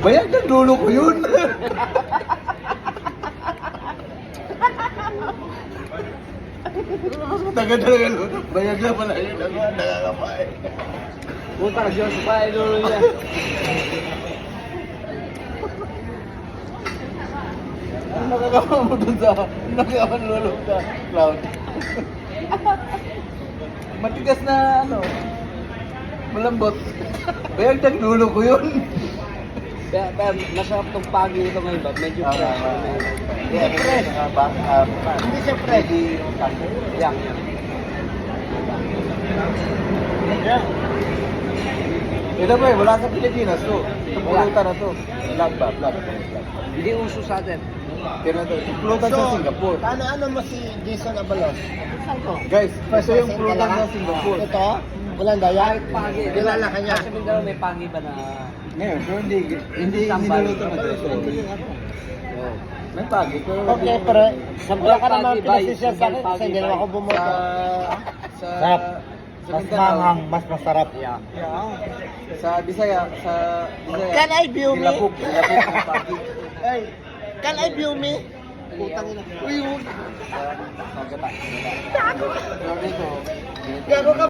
Bayag ng dulo ko yun. Taga talaga. Bayag na pala yun. Ako ang nakakapain. Puta kasi yung supain dulo niya. Nakakawa mo dun sa nakakawa lolo ka, Cloud. Matigas na ano. Malambot. Bayag ng dulo ko yun. Kaya, kaya masarap tong pagi ito ngayon ba? Medyo fresh. ah, Medyo- Yeah, fresh. Hindi siya fresh. Yang, yang. Ito ba eh, wala sa Pilipinas to. Sa pulutan na to. Vlog ba? Vlog. Hindi uso sa atin. Kaya to. Pulutan sa Singapore. Paano ano mo si Jason Abalos? Saan to? Guys, ito yung pulutan sa Singapore. Ito? Walang daya? Kilala ka niya. Sa Mindanao may pagi ba na... Ngayon, pero hindi, hindi, hindi Tambal. niluto na to. So, may pagi, pero... Okay, pero sabla ka naman pinasisya sa akin kasi hindi naman ako Sa... bumoto. Sa... Sa Mas manghang, mas masarap. Yeah. Sa Bisaya, sa Bisaya. Can I view me? Nilapog, nilapog ng pagi. Hey, can I view me? Putang ina. Uy, Sa... Sa gata. Gago! Dito, Gago ka